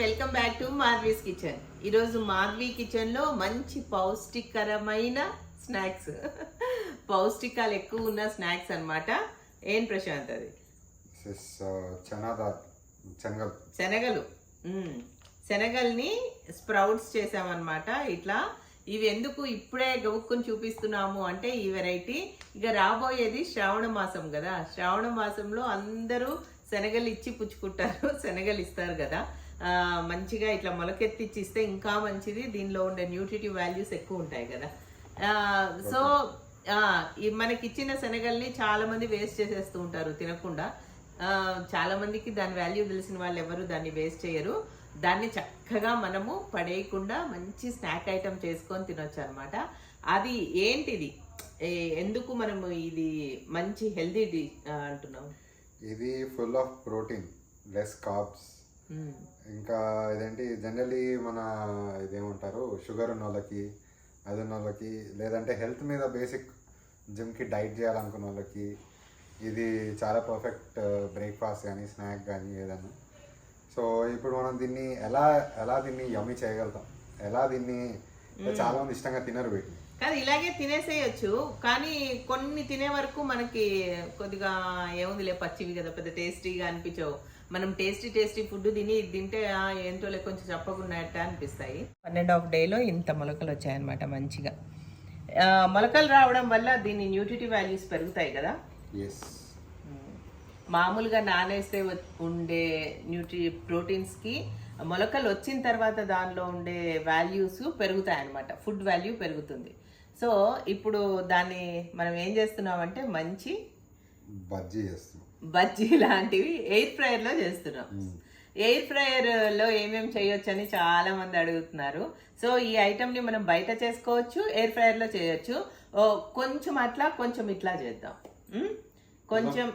Welcome back to Madhavi's kitchen. ఈరోజు మాధవి కిచెన్లో మంచి పౌష్టికరమైన స్నాక్స్. పౌష్టికాలు ఎక్కువ ఉన్న స్నాక్స్ అన్నమాట. ఏం ప్రశాంత్ అది? Uh, శనగలు. శనగల్ని స్ప్రౌట్స్ చేసామన్నమాట ఇట్లా. ఇవి ఎందుకు ఇప్పుడే గవుక్కుని చూపిస్తున్నాము అంటే ఈ వెరైటీ. ఇక రాబోయేది శ్రావణ మాసం కదా. శ్రావణ మాసంలో అందరూ శనగలు ఇచ్చి పుచ్చుకుంటారు. శనగలు ఇస్తారు కదా. మంచిగా ఇట్లా మొలకెత్తిచ్చి ఇస్తే ఇంకా మంచిది. దీనిలో ఉండే న్యూట్రిటివ్ వాల్యూస్ ఎక్కువ ఉంటాయి కదా. సో మనకి ఇచ్చిన శనగల్ని చాలా మంది వేస్ట్ చేసేస్తూ ఉంటారు తినకుండా. చాలా మందికి దాని వాల్యూ తెలిసిన వాళ్ళు ఎవరు దాన్ని వేస్ట్ చేయరు. దాన్ని చక్కగా మనము పడేయకుండా మంచి స్నాక్ ఐటమ్ చేసుకొని తినొచ్చు అనమాట అది ఏంటిది? ఎందుకు మనము ఇది మంచి హెల్దీ అంటున్నాం ఇది full of protein less carbs. ఇంకా ఇదేంటి జనరలీ మన ఇదేమంటారు షుగర్ ఉన్న వాళ్ళకి అది ఉన్న వాళ్ళకి లేదంటే హెల్త్ మీద బేసిక్ జిమ్కి డైట్ చేయాలనుకున్న వాళ్ళకి ఇది చాలా పర్ఫెక్ట్ బ్రేక్ఫాస్ట్ కానీ స్నాక్ కానీ ఏదన్నా. సో ఇప్పుడు మనం దీన్ని ఎలా ఎలా దీన్ని యమ్మి చేయగలుగుతాం? ఎలా దీన్ని చాలా మంది ఇష్టంగా తినరు వీటిని. కాదు ఇలాగే తినేసేయచ్చు కానీ కొన్ని తినే వరకు మనకి కొద్దిగా ఏముందిలే పచ్చివి కదా పెద్ద టేస్టీగా అనిపించవు. మనం టేస్టీ టేస్టీ ఫుడ్ తిని తింటే ఏంటో లే కొంచెం చెప్పకున్నట్ట అనిపిస్తాయి. వన్ అండ్ హాఫ్ డేలో ఇంత మొలకలు వచ్చాయన్నమాట మంచిగా. మొలకలు రావడం వల్ల దీని న్యూట్రిటివ్ వాల్యూస్ పెరుగుతాయి కదా? మామూలుగా నానేస్తే వ- ఉండే న్యూట్రి ప్రోటీన్స్కి మొలకలు వచ్చిన తర్వాత దానిలో ఉండే వాల్యూస్ పెరుగుతాయి అన్నమాట ఫుడ్ వాల్యూ పెరుగుతుంది. సో ఇప్పుడు దాన్ని మనం ఏం చేస్తున్నామంటే మంచి బజ్జీ చేస్తున్నాం. బజ్జీ లాంటివి ఎయిర్ ఫ్రైయర్లో చేస్తున్నాం. ఎయిర్ ఫ్రైయర్లో ఏమేమి చేయొచ్చని చాలా మంది అడుగుతున్నారు. సో ఈ ఐటమ్ని మనం బయట చేసుకోవచ్చు ఎయిర్ ఫ్రైయర్లో చేయొచ్చు. కొంచెం అట్లా కొంచెం ఇట్లా చేద్దాం? కొంచెం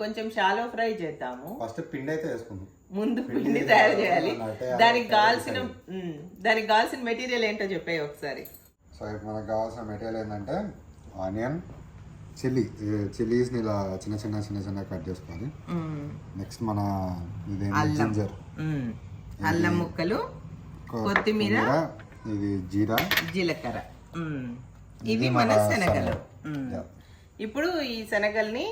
కొంచెం షాలో ఫ్రై చేద్దాము. ఫస్ట్ పిండి అయితే వేసుకుందాం. ముందు పిండి తయారు చేయాలి. అంటే దానికి కావాల్సిన దానికి కావాల్సిన మెటీరియల్ ఏంటో చెప్పాయి ఒకసారి. సో ఇప్పుడు మనకు కావాల్సిన మెటీరియల్ ఏంటంటే ఆనియన్ చిల్లీ చిల్లీస్ని ఇలా చిన్న చిన్న చిన్న చిన్న కట్ చేసుకోవాలి. నెక్స్ట్ మన జింజర్ అల్లం. ముక్కలు కొత్తిమీర ఇది జీరా. జీలకర్ర. ఇవి మన శనగలు. ఇప్పుడు ఈ శనగల్ని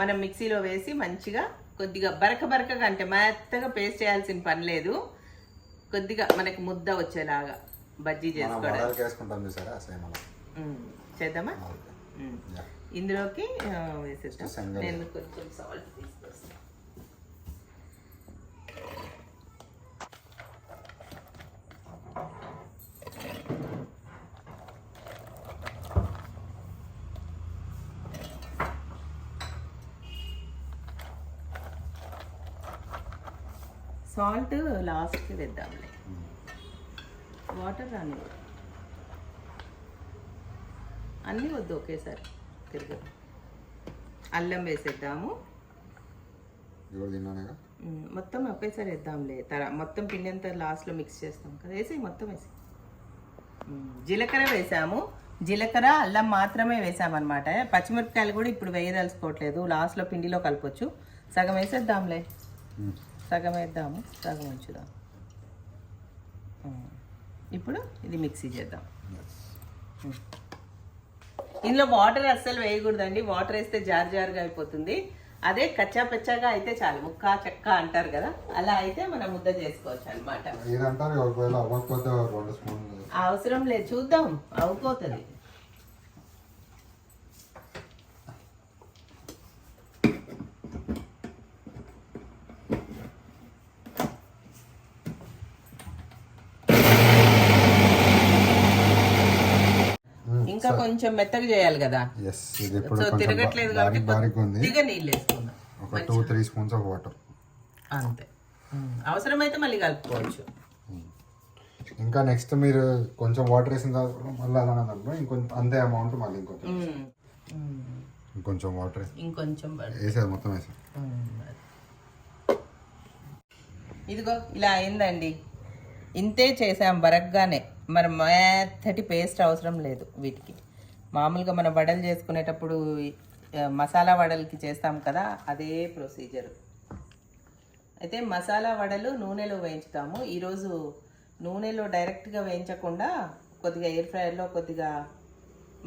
మనం మిక్సీలో వేసి మంచిగా కొద్దిగా బరక బరకగా అంటే మెత్తగా పేస్ట్ చేయాల్సిన పని లేదు. కొద్దిగా మనకి ముద్ద వచ్చేలాగా. బజ్జీ చేసుకోవడానికి. చూసారా? సేమ్ అలా. చేద్దామా. ఇందులోకి శనగలు. నేను కొంచెం సాల్ట్ తీసుకొస్తాను సాల్ట్ లాస్ట్కి వేద్దాంలే. వాటర్ రాని అన్నీ వద్దు ఒకేసారి. తిరగదు అల్లం వేసేద్దాము. మొత్తం ఒకేసారి వేద్దాంలే. తర మొత్తం పిండి అంతా లాస్ట్లో మిక్స్ చేస్తాం కదా. వేసి మొత్తం వేసి జీలకర్ర వేసాము. జీలకర్ర అల్లం మాత్రమే వేసామన్నమాట. పచ్చిమిరపకాయలు కూడా ఇప్పుడు వేయదలుచుకోవట్లేదు. లాస్ట్లో పిండిలో కలపొచ్చు. సగం వేసేద్దాంలే. సగం వేద్దాము. సగం ఉంచుదాం. ఇప్పుడు ఇది మిక్సీ చేద్దాం. Yes. ఇందులో వాటర్ అస్సలు వేయకూడదండి. వాటర్ వేస్తే జార్ జారుగా అయిపోతుంది. అదే కచ్చా పెచ్చాగా అయితే చాలు. ముక్క చెక్క అంటారు కదా అలా అయితే మనం ముద్ద చేసుకోవచ్చు అనమాట అవసరం లేదు. చూద్దాం. అవుపోతుంది. ఇంకా కొంచెం మెత్తగా చేయాలి కదా. ఎస్ ఇది ఇప్పుడు సో తిరగట్లేదు కాబట్టి ఉంది కొద్దిగా నీళ్ళు వేసుకుందాం ఒక two three spoons of water అంతే. ఉమ్, అవసరమైతే మళ్ళీ కలుపుకోవచ్చు. ఇంకా నెక్స్ట్ మీరు కొంచెం వాటర్ వేసిన తర్వాత మళ్ళీ అలానే దాంట్లో ఇంకొంచెం అంతే అమౌంట్ మళ్ళీ ఇంకొంచెం ఉమ్, ఉమ్, ఇంకొంచెం వాటర్ ఇంకొంచెం పడు. వేసేది మొత్తం వేసాం ఇదిగో ఇలా అయిందండి. ఇంతే చేసాం బరగ్గానే. మరి మెత్తటి పేస్ట్ అవసరం లేదు వీటికి. మామూలుగా మనం వడలు చేసుకునేటప్పుడు మసాలా వడలకి చేస్తాం కదా అదే ప్రొసీజర్ అయితే మసాలా వడలు నూనెలో వేయించుతాము. ఈరోజు నూనెలో డైరెక్ట్గా వేయించకుండా కొద్దిగా ఎయిర్ ఫ్రైయర్లో కొద్దిగా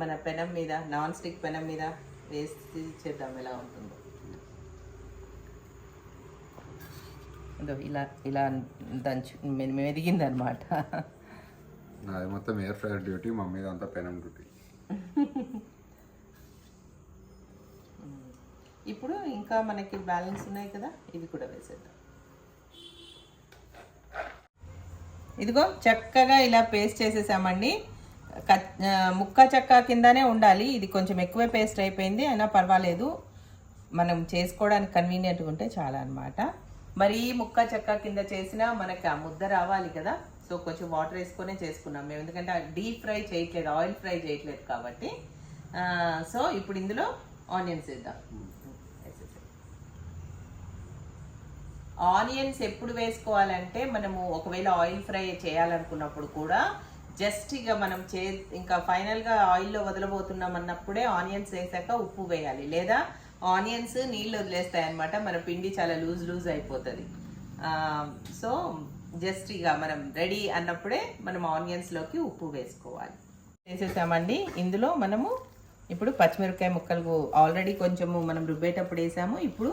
మన పెనం మీద నాన్ స్టిక్ పెనం మీద వేసి చేద్దాం ఎలా ఉంటుందో. ఇలా ఇలా దంచు మెదిగిందనమాట. అది మొత్తం ఎయిర్ ఫ్రైర్ డ్యూటీ మమ్మీది అంతా పెనం డ్యూటీ ఇప్పుడు ఇంకా మనకి బ్యాలెన్స్ ఉన్నాయి కదా ఇది కూడా వేసేద్దాం. ఇదిగో చక్కగా ఇలా పేస్ట్ చేసేసామండి. ముక్క చెక్క కిందనే ఉండాలి. ఇది కొంచెం ఎక్కువే పేస్ట్ అయిపోయింది అయినా పర్వాలేదు. మనం చేసుకోవడానికి కన్వీనియంట్గా ఉంటే చాలా అన్నమాట. మరి ముక్క చెక్క కింద చేసినా మనకి ఆ ముద్ద రావాలి కదా. సో కొంచెం వాటర్ వేసుకొనే చేసుకున్నాం మేము. ఎందుకంటే డీప్ ఫ్రై చేయట్లేదు ఆయిల్ ఫ్రై చేయట్లేదు కాబట్టి. సో ఇప్పుడు ఇందులో ఆనియన్స్ వేద్దాం. ఆనియన్స్ ఎప్పుడు వేసుకోవాలంటే మనము ఒకవేళ ఆయిల్ ఫ్రై చేయాలనుకున్నప్పుడు కూడా జస్ట్ ఇక మనం చే ఇంకా ఫైనల్గా ఆయిల్లో వదలబోతున్నాం అన్నప్పుడే ఆనియన్స్ వేసాక ఉప్పు వేయాలి. లేదా ఆనియన్స్ నీళ్ళు వదిలేస్తాయి అనమాట మన పిండి చాలా లూజ్ లూజ్ అయిపోతుంది. సో జస్ట్ ఇక మనం రెడీ అన్నప్పుడే మనం ఆనియన్స్లోకి ఉప్పు వేసుకోవాలి. వేసేసామండి. ఇందులో మనము ఇప్పుడు పచ్చిమిరపకాయ ముక్కలు ఆల్రెడీ కొంచెము మనం రుబ్బేటప్పుడు వేసాము. ఇప్పుడు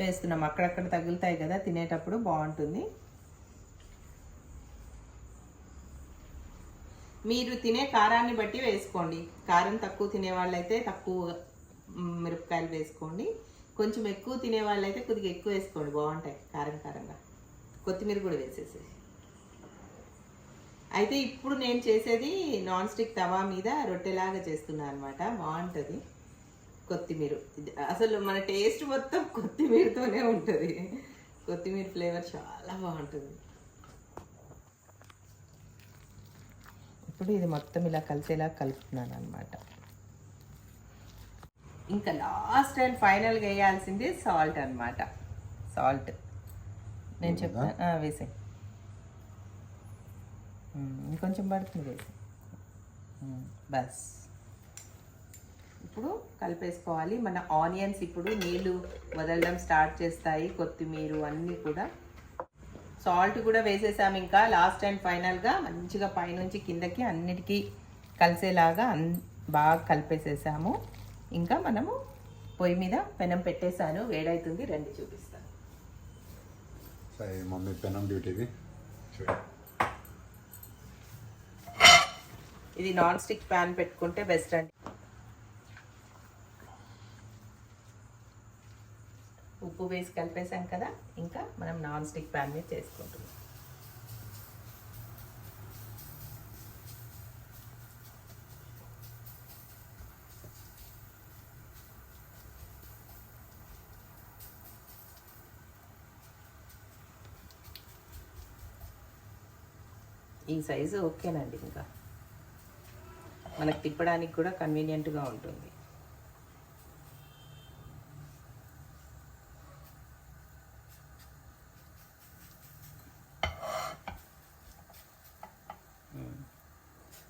వేస్తున్నాం. అక్కడక్కడ తగులుతాయి కదా తినేటప్పుడు బాగుంటుంది. మీరు తినే కారాన్ని బట్టి వేసుకోండి. కారం తక్కువ తినే వాళ్ళైతే తక్కువ మిరపకాయలు వేసుకోండి. కొంచెం ఎక్కువ తినే వాళ్ళైతే కొద్దిగా ఎక్కువ వేసుకోండి. బాగుంటాయి. కారం కారంగా. కొత్తిమీర కూడా వేసేసి అయితే ఇప్పుడు నేను చేసేది నాన్ స్టిక్ తవా మీద రొట్టెలాగా చేస్తున్నాను అనమాట బాగుంటుంది. కొత్తిమీర. అసలు మన టేస్ట్ మొత్తం కొత్తిమీరతోనే ఉంటుంది. కొత్తిమీర ఫ్లేవర్ చాలా బాగుంటుంది. ఇప్పుడు ఇది మొత్తం ఇలా కలిసేలా కలుపుతున్నాను అనమాట ఇంకా లాస్ట్ అండ్ ఫైనల్గా వేయాల్సింది సాల్ట్ అన్నమాట. సాల్ట్. నేను చెప్తాను వేసే ఇంకొంచెం పడుతుంది వేసి బస్. ఇప్పుడు కలిపేసుకోవాలి. మన ఆనియన్స్ ఇప్పుడు నీళ్ళు వదలడం స్టార్ట్ చేస్తాయి. కొత్తిమీర అన్నీ కూడా. సాల్ట్ కూడా వేసేసాం ఇంకా. లాస్ట్ అండ్ ఫైనల్గా మంచిగా పైనుంచి కిందకి అన్నిటికీ కలిసేలాగా అన్ బాగా కలిపేసేసాము. ఇంకా మనము పొయ్యి మీద పెనం పెట్టేశాను. వేడవుతుంది రండి చూపిస్తాను సరే మమ్మీ పెనం డ్యూటీది చూడు. ఇది నాన్ స్టిక్ ప్యాన్ పెట్టుకుంటే బెస్ట్ అండి. ఉప్పు వేసి కలిపేసాం కదా ఇంకా మనం నాన్ స్టిక్ ప్యాన్ మీద చేసుకుంటున్నాం. సైజు ఓకేనండి ఇంకా. మనకు తిప్పడానికి కూడా కన్వీనియంట్గా ఉంటుంది.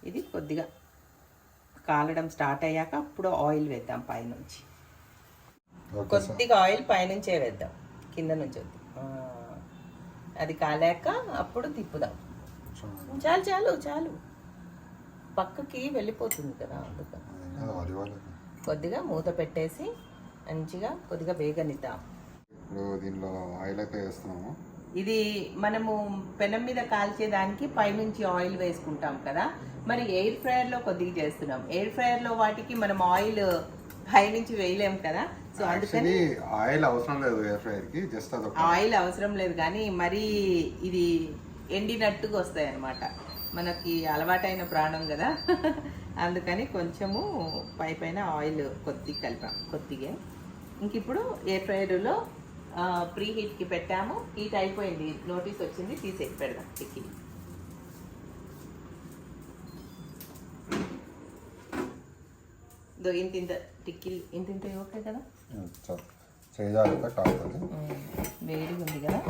ఇది కొద్దిగా కాలడం స్టార్ట్ అయ్యాక అప్పుడు ఆయిల్ వేద్దాం పైనుంచి. కొద్దిగా ఆయిల్ పైనుంచే వేద్దాం. కింద నుంచి వద్దు. అది కాలాక అప్పుడు తిప్పుదాం. చాలు చాలు చాలు. పక్కకి వెళ్ళిపోతుంది కదా అందుకని. కొద్దిగా మూత పెట్టేసి మంచిగా కొద్దిగా వేగనిద్దాం. ఇప్పుడు దీనిలో ఆయిల్ అయితే వేస్తున్నాము. ఇది మనము పెనం మీద కాల్చేదానికి పైనుంచి ఆయిల్ వేసుకుంటాం కదా. మరి ఎయిర్ ఫ్రైయర్లో కొద్దిగా చేస్తున్నాం. ఎయిర్ ఫ్రైయర్లో వాటికి మనం ఆయిల్ పైనుంచి వేయలేం కదా. సో అందుకని ఆయిల్ అవసరం లేదు ఎయిర్ ఫ్రైయర్కి జస్ట్ ఆయిల్ అవసరం లేదు కానీ మరీ ఇది ఎండినట్టుగా వస్తాయి అన్నమాట మనకి అలవాటైన ప్రాణం కదా. అందుకని కొంచెము పై పైన ఆయిల్ కొద్ది కలిపాం కొద్దిగా. ఇంక ఇప్పుడు ఎయిర్ ఫ్రైయర్లో ప్రీ హీట్కి పెట్టాము. హీట్ అయిపోయింది. నోటీస్ వచ్చింది. తీసేసి పెడదాం టిక్కీ. ఇంత ఇంత టిక్కీలు ఇంత ఇంత ఓకే కదా? వేడిగా ఉంది కదా?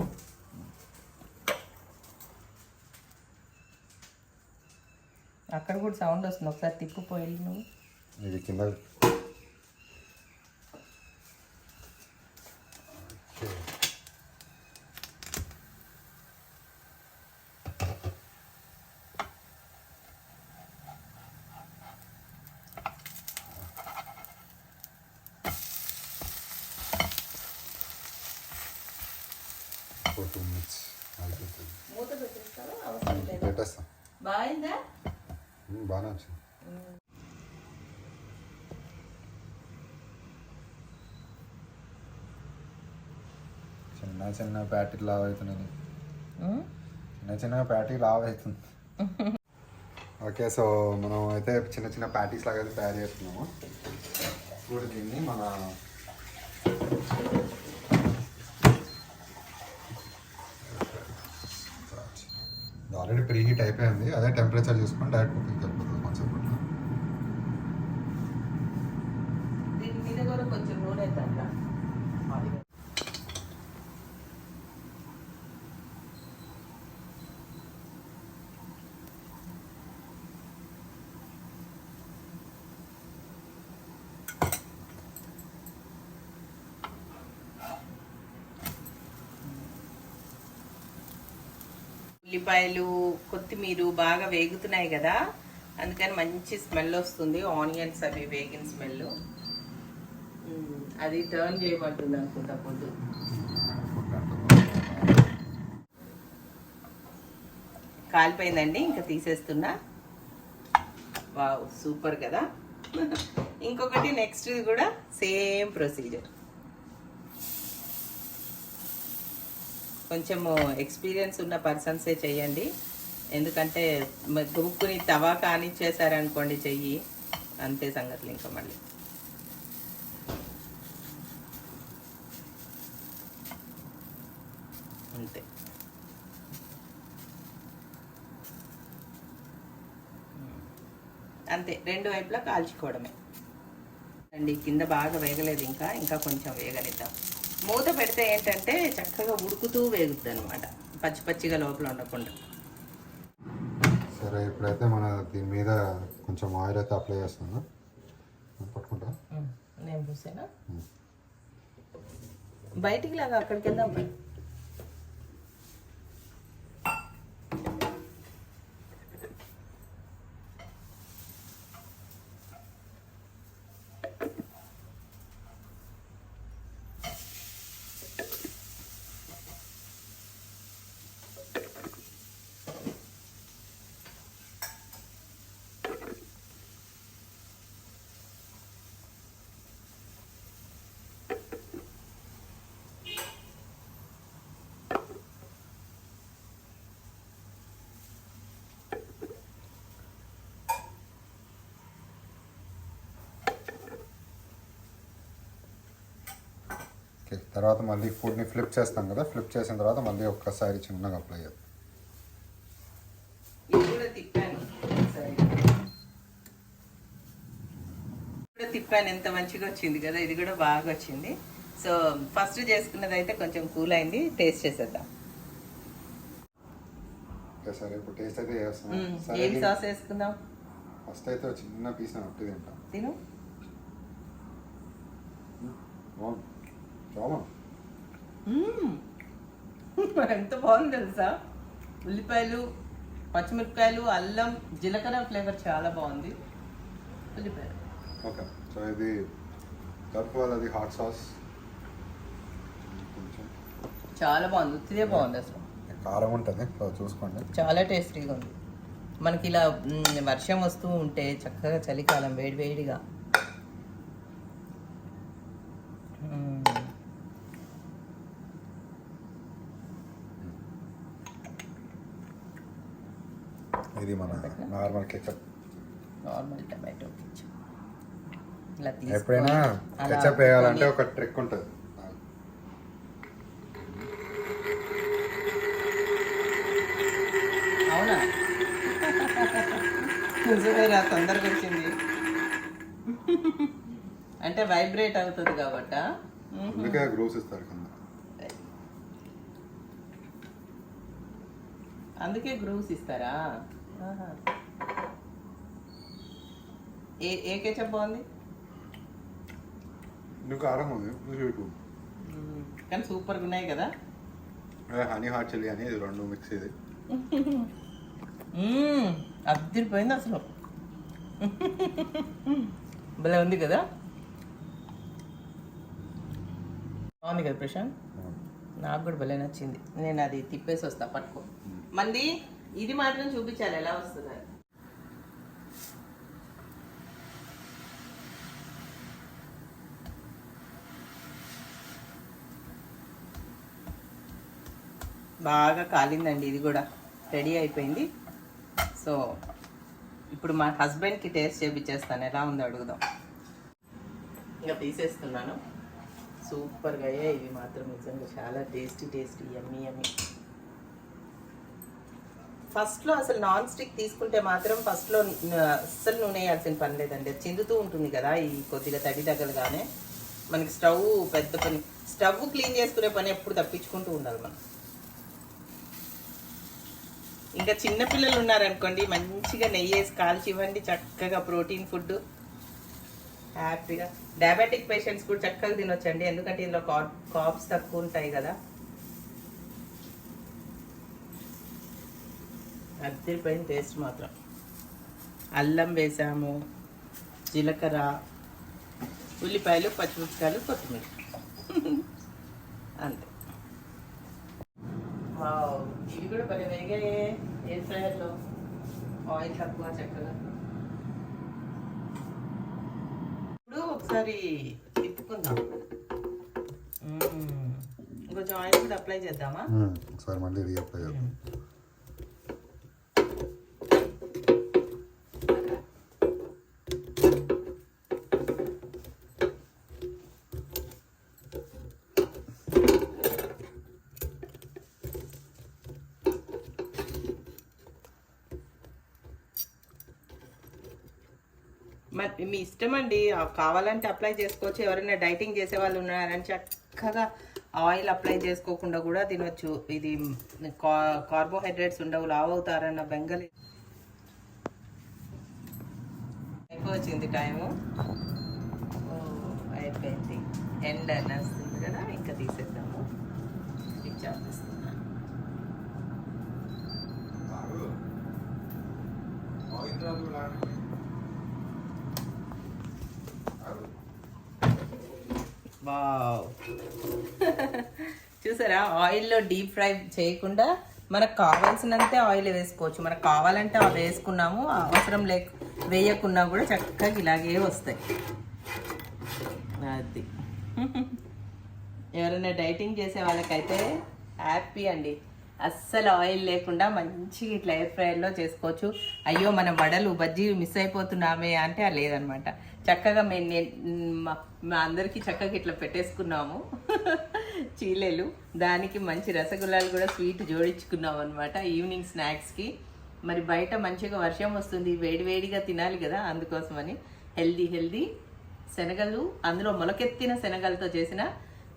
అక్కడ కూడా సౌండ్ వస్తుంది ఒకసారి తిప్పుపోయి నువ్వు కింద బాగా మ్మ్, బాగానే వచ్చింది. చిన్న చిన్న ప్యాకెట్ లావ్ అవుతున్నాయి. చిన్న చిన్న ప్యాటీ లావ్ అవుతుంది ఓకే సో మనం అయితే చిన్న చిన్న ప్యాటీస్ లాగా అయితే తయారు చేస్తున్నాము. ఇప్పుడు దీన్ని మన ఆల్రెడీ ప్రీ హీట్ అయిపోయింది. అదే టెంపరేచర్ చూసుకొని డైరెక్ట్ కుకింగ్ అయిపోతుంది కొంచెం దీని మీద కూడా కొంచెం నూనె ఉల్లిపాయలు కొత్తిమీర బాగా వేగుతున్నాయి కదా. అందుకని మంచి స్మెల్ వస్తుంది. ఆనియన్స్ అవి వేగిన స్మెల్. అది టర్న్ చేయబడుతుంది అనుకుంటా పొద్దు. కాలిపోయిందండి. ఇంకా తీసేస్తున్నా. వావ్ సూపర్ కదా. ఇంకొకటి నెక్స్ట్ కూడా సేమ్ ప్రొసీజర్. కొంచెము ఎక్స్పీరియన్స్ ఉన్న పర్సన్సే చెయ్యండి. ఎందుకంటే మ- తవా కానిచ్చేసారనుకోండి చెయ్యి. అంతే సంగతులు ఇంకా మళ్ళీ. అంతే. అంతే రెండు వైపులా కాల్చుకోవడమే. అండి కింద బాగా వేగలేదు ఇంకా ఇంకా కొంచెం వేగనిద్దాం. మూత పెడితే ఏంటంటే చక్కగా ఉడుకుతూ వేగుతుంది అనమాట పచ్చి పచ్చిగా లోపల ఉండకుండా. సరే ఇప్పుడైతే మన దీని మీద కొంచెం ఆయిల్ అయితే అప్లై చేస్తాను పట్టుకుంటా. నేను పూసానా బయటికి లాగా అక్కడికి వెళ్దాం ఓకే తర్వాత మళ్ళీ ఫుడ్ని ఫ్లిప్ చేస్తాం కదా ఫ్లిప్ చేసిన తర్వాత మళ్ళీ ఒక్కసారి చిన్నగా అప్లై చేద్దాం. ఇది కూడా తిప్పాను. సరే. కూడా తిప్పాను ఎంత మంచిగా వచ్చింది కదా ఇది కూడా బాగా వచ్చింది. సో ఫస్ట్ చేసుకున్నది అయితే కొంచెం కూల్ అయింది టేస్ట్ చేసేద్దాం. సరే ఇప్పుడు టేస్ట్ అయితే చేస్తాం ఏం సాస్ వేసుకుందాం? ఫస్ట్ అయితే చిన్న పీస్ తింటాం. తిను. బాగుంది. ఎంత బాగుంది తెలుసా? ఉల్లిపాయలు పచ్చిమిరపకాయలు అల్లం జీలకర్ర ఫ్లేవర్ చాలా బాగుంది. ఉల్లిపాయలు. ఓకే. సో ఇది తరపు వాళ్ళది హాట్ సాస్ చాలా బాగుంది. ఉత్తిదే బాగుంది అసలు. కారం ఉంటుంది. సో చూసుకోండి. చాలా టేస్టీగా ఉంది. మనకి ఇలా వర్షం వస్తూ ఉంటే చక్కగా చలికాలం వేడి వేడిగా. ఇది మన normal ketchup. Normal tomato ketchup. ఇలా ఎప్పుడైనా తీసుకొని అలా కెచప్ వేయాలంటే ఒక ట్రిక్ ఉంటుంది. అవునా? నిజమేరా తొందరగా వచ్చింది. అంటే వైబ్రేట్ అవుతుంది కాబట్టా. అందుకే గ్రూస్ ఇస్తారు కింద. అందుకే గ్రూవ్స్ ఇస్తారా. ఏ ఏ కెచప్ బాగుంది? కారం ఉంది. కానీ సూపర్గా ఉన్నాయి కదా. హనీ హాట్ చిల్లీ అని ఇది రెండు మిక్స్ ఇది. మ్మ్. అదిరిపోయింది అసలు. భలే ఉంది కదా. బాగుంది కదా ప్రశాంత్? నాకు కూడా భలే నచ్చింది. నేను అది తిప్పేసి వస్తా పట్టుకో. మంది? ఇది మాత్రం చూపించాలి ఎలా వస్తుంది అని. బాగా కాలిందండి ఇది కూడా రెడీ అయిపోయింది. సో ఇప్పుడు మా హస్బెండ్కి టేస్ట్ చేపించేస్తాను ఎలా ఉందో అడుగుదాం. ఇంకా తీసేస్తున్నాను. సూపర్గా అయ్యాయి ఇవి మాత్రం నిజంగా చాలా టేస్టీ టేస్టీ ఎమ్మి ఎమ్మి ఫస్ట్లో అసలు నాన్ స్టిక్ తీసుకుంటే మాత్రం ఫస్ట్లో అస్సలు నూనె వేయాల్సిన పని లేదండి. అది చిందుతూ ఉంటుంది కదా ఈ కొద్దిగా తడి తగలగానే. మనకి స్టవ్ పెద్ద పని స్టవ్ క్లీన్ చేసుకునే పని ఎప్పుడు తప్పించుకుంటూ ఉండాలి మనం. ఇంకా చిన్నపిల్లలు ఉన్నారనుకోండి మంచిగా నెయ్యి వేసి కాల్చి ఇవ్వండి చక్కగా ప్రోటీన్ ఫుడ్ హ్యాపీగా. డయాబెటిక్ పేషెంట్స్ కూడా చక్కగా తినొచ్చండి ఎందుకంటే ఇందులో కాప్స్ తక్కువ ఉంటాయి కదా. అద్దరిపోయిన టేస్ట్ మాత్రం. అల్లం వేసాము జీలకర్ర ఉల్లిపాయలు పచ్చిమిరపకాయలు కొత్తిమీర. అంతే. ఇవి కూడా భలే వేగాయే ఎయిర్ ఫ్రైయర్లో. ఆయిల్ తక్కువ చక్కగా. ఇప్పుడు ఒకసారి తిప్పుకుందాం. ఇంకొంచెం ఆయిల్ కూడా అప్లై చేద్దామా? ఒకసారి మళ్ళీ రీఅప్లై చేద్దాం. అది మీ ఇష్టం అండి కావాలంటే అప్లై చేసుకోవచ్చు. ఎవరైనా డైటింగ్ చేసే వాళ్ళు ఉన్నారని చక్కగా ఆయిల్ అప్లై చేసుకోకుండా కూడా తినొచ్చు. ఇది కా- కార్బోహైడ్రేట్స్ ఉండవు లావ్ అవుతారన్న బెంగలి అయిపోయింది టైము. ఓ, అయిపోయింది. ఎండ్ అని వస్తుంది కదా ఇంకా తీసేద్దాము. స్విచ్ చేస్తున్నాను వావ్ చూసారా? ఆయిల్లో డీప్ ఫ్రై చేయకుండా మనకు కావాల్సినంతే ఆయిల్ వేసుకోవచ్చు. మనకు కావాలంటే అవి వేసుకున్నాము అవసరం లేక వేయకున్నా కూడా చక్కగా ఇలాగే వస్తాయి. అది. ఎవరైనా డైటింగ్ చేసే వాళ్ళకైతే హ్యాపీ అండి. అస్సలు ఆయిల్ లేకుండా మంచిగా ఇట్లా ఎయిర్ ఫ్రైయర్లో చేసుకోవచ్చు. అయ్యో మన వడలు బజ్జీ మిస్ అయిపోతున్నామే అంటే అది లేదనమాట. చక్కగా మేము మా మా అందరికీ చక్కగా ఇట్లా పెట్టేసుకున్నాము. చీలేలు దానికి మంచి రసగుల్లాలు కూడా స్వీట్ జోడించుకున్నాం అనమాట ఈవినింగ్ స్నాక్స్కి మరి బయట మంచిగా వర్షం వస్తుంది వేడివేడిగా తినాలి కదా అందుకోసమని. హెల్దీ హెల్దీ శనగలు అందులో మొలకెత్తిన శనగలతో చేసిన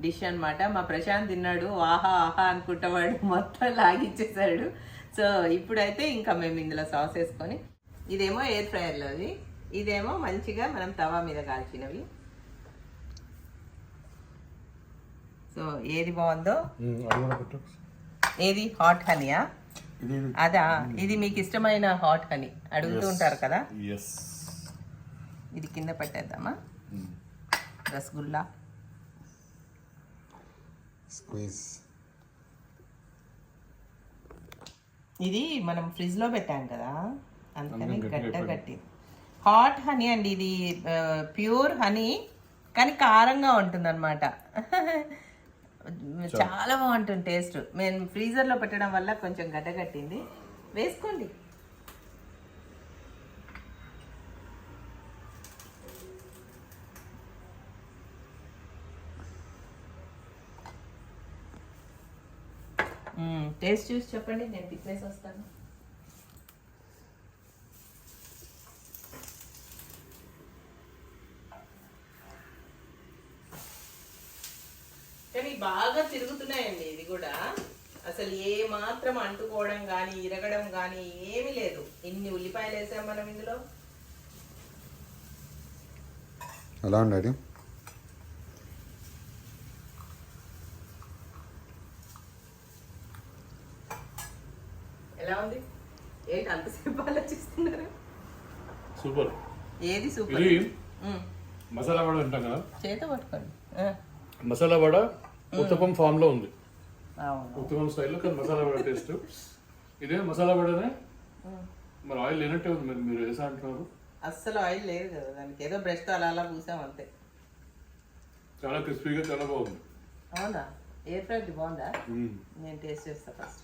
డిష్ అన్నమాట. మా ప్రశాంత్ తిన్నాడు. ఆహా ఆహా అనుకుంటవాడు మొత్తం లాగిచ్చేసాడు. సో ఇప్పుడైతే ఇంకా మేము ఇందులో సాస్ వేసుకొని ఇదేమో ఎయిర్ ఫ్రైయర్లోది ఇదేమో మంచిగా మనం తవా మీద కాల్చినవి. సో ఏది బాగుందో? ఏది? హాట్ హనీయా అదా? ఇది మీకు ఇష్టమైన హాట్ హనీ అడుగుతూ ఉంటారు కదా? ఇది కింద పెట్టేద్దామా? రసగుల్లా. స్క్వీజ్ ఇది మనం ఫ్రిడ్జ్లో పెట్టాం కదా అందుకని గట్ట గట్టి హాట్ హనీ అండి ఇది ప్యూర్ హనీ కానీ కారంగా ఉంటుంది అనమాట చాలా బాగుంటుంది టేస్ట్. మేము ఫ్రీజర్లో పెట్టడం వల్ల కొంచెం గడ్డగట్టింది వేసుకోండి. టేస్ట్ చూసి చెప్పండి నేను తిప్పేసి వస్తాను. కానీ బాగా తిరుగుతున్నాయండి ఇది కూడా. అసలు ఏ మాత్రం అంటుకోవడం కానీ ఇరగడం కానీ ఏమీ లేదు. ఇన్ని ఉల్లిపాయలు వేసాం మనం ఇందులో? ఎలా ఉండండి ఎలా ఉంది ఏంటి అంతసేపు ఆలోచిస్తున్నారు సూపర్ ఏది సూపర్ ఇది మసాలా వడ అంటాం కదా? చేత పట్టుకోండి. మసాలా వడ ఉత్తపం ఫామ్లో ఉంది. అవును. ఉత్తమం స్టైల్లో కానీ మసాలా వడ టేస్ట్. ఇదే మసాలా వడనే మరి ఆయిల్ లేనట్టే ఉంది మరి మీరు వేసా అంటున్నారు. అస్సలు ఆయిల్ లేదు కదా దానికి. ఏదో బ్రష్తో అలా అలా పూసాం అంతే. చాలా క్రిస్పీగా చాలా బాగుంది. అవునా? ఎయిర్ ఫ్రైడ్ బాగుందా. నేను టేస్ట్ చేస్తా ఫస్ట్.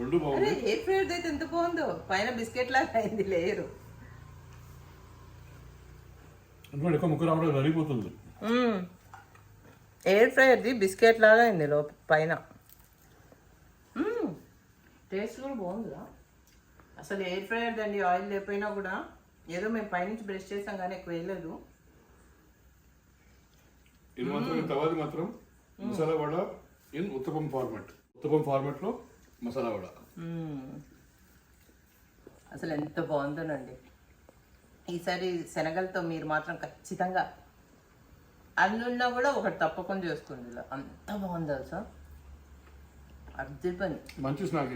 రెండు బాగుంది. ఎయిర్ ఫ్రైడ్ అయితే ఎంత బాగుందో? పైన బిస్కెట్ లాగా అయింది లేయరు. ఎక్కువ ముక్క రావడం సరిపోతుంది ఎయిర్ ఫ్రైర్ది బిస్కెట్ లాగా అయింది లోప పైన. టేస్ట్ కూడా బాగుందిరా. అసలు ఎయిర్ ఫ్రైయర్ అండి ఆయిల్ లేకపోయినా కూడా ఏదో మేము పైనుంచి బ్రష్ చేసాం కానీ ఎక్కువ వేయలేదు. ఇది మాత్రం తర్వాత మాత్రం మసాలా వడ ఇన్ ఉత్తపం ఫార్మాట్ ఉత్తపం ఫార్మాట్లో మసాలా వడ. అసలు ఎంత బాగుందోనండి. ఈసారి శనగలతో మీరు మాత్రం ఖచ్చితంగా అన్నున్నా కూడా ఒకటి తప్పకుండా చేసుకోండి ఇలా. అంత బాగుంది తెలుసా? అద్దె పని. మంచి స్నాక్.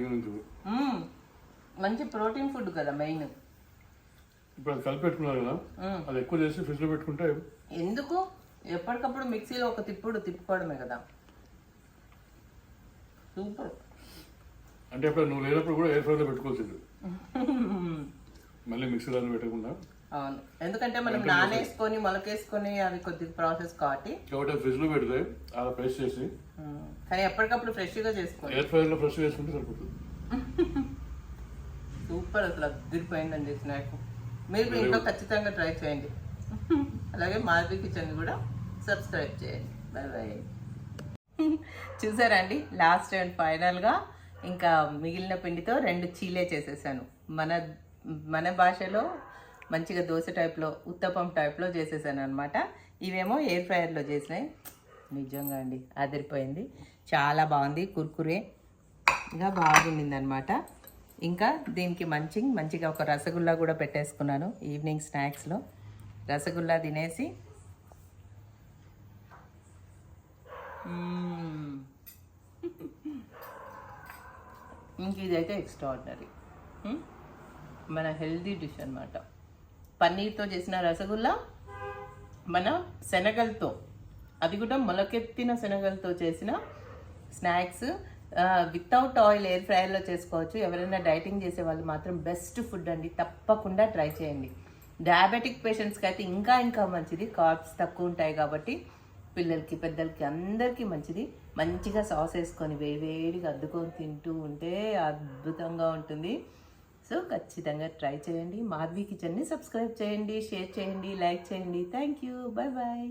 మంచి ప్రోటీన్ ఫుడ్ కదా మెయిన్. ఇప్పుడు అది కలిపి పెట్టుకున్నారు కదా? అది ఎక్కువ చేసి ఫ్రిడ్జ్లో పెట్టుకుంటే ఎందుకు? ఎప్పటికప్పుడు మిక్సీలో ఒక తిప్పుడు తిప్పుకోవడమే కదా. సూపర్. అంటే ఇప్పుడు నువ్వు లేనప్పుడు కూడా ఎయిర్ ఫ్రైలో పెట్టుకోవాల్సింది. మళ్ళీ మిక్సీలో పెట్టకుండా. అవును. ఎందుకంటే మనం నానేసుకొని మొలకేసుకొని అవి కొద్దిగా ప్రాసెస్ కాబట్టి. కాబట్టి ఫ్రిడ్జ్లో పెడితే అలా ప్రెస్ చేసి. కానీ ఎప్పటికప్పుడు ఫ్రెష్గా చేసుకోండి ఎయిర్ ఫ్రైలో ఫ్రెష్ చేసుకుంటే సరిపోతుంది. సూపర్ అసలు అదిరిపోయిందండి స్నాక్. మీరు ఇంట్లో ఖచ్చితంగా ట్రై చేయండి. అలాగే మాధవి కిచెన్ కూడా సబ్స్క్రైబ్ చేయండి. బాయ్ బాయ్ చూసారా అండి? లాస్ట్ అండ్ ఫైనల్గా ఇంకా మిగిలిన పిండితో రెండు చీలే చేసేసాను. మన మన భాషలో మంచిగా దోశ టైప్లో ఉత్తపం టైప్లో చేసేసాను అనమాట ఇవేమో ఎయిర్ ఫ్రైయర్లో చేసినాయి. నిజంగా అండి అదిరిపోయింది. చాలా బాగుంది కుర్కురే. ఇంకా బాగుండింది అనమాట ఇంకా దీనికి మంచి మంచిగా ఒక రసగుల్లా కూడా పెట్టేసుకున్నాను ఈవినింగ్ స్నాక్స్లో. రసగుల్లా తినేసి. ఇంక ఇదైతే ఎక్స్ట్రాడినరీ మన హెల్దీ డిష్ అనమాట పన్నీర్తో చేసిన రసగుల్లా మన శనగలతో. అది కూడా మొలకెత్తిన శనగలతో చేసిన స్నాక్స్. వితౌట్ ఆయిల్ ఎయిర్ ఫ్రైయర్లో చేసుకోవచ్చు. ఎవరైనా డైటింగ్ చేసే వాళ్ళు మాత్రం బెస్ట్ ఫుడ్ అండి. తప్పకుండా ట్రై చేయండి. డయాబెటిక్ పేషెంట్స్కి అయితే ఇంకా ఇంకా మంచిది. కార్బ్స్ తక్కువ ఉంటాయి కాబట్టి పిల్లలకి పెద్దలకి అందరికీ మంచిది. మంచిగా సాస్ వేసుకొని వేడివేడిగా అద్దుకొని తింటూ ఉంటే అద్భుతంగా ఉంటుంది. సో ఖచ్చితంగా ట్రై చేయండి. మాధవి కిచెన్ని సబ్స్క్రైబ్ చేయండి షేర్ చేయండి లైక్ చేయండి. Thank you. Bye bye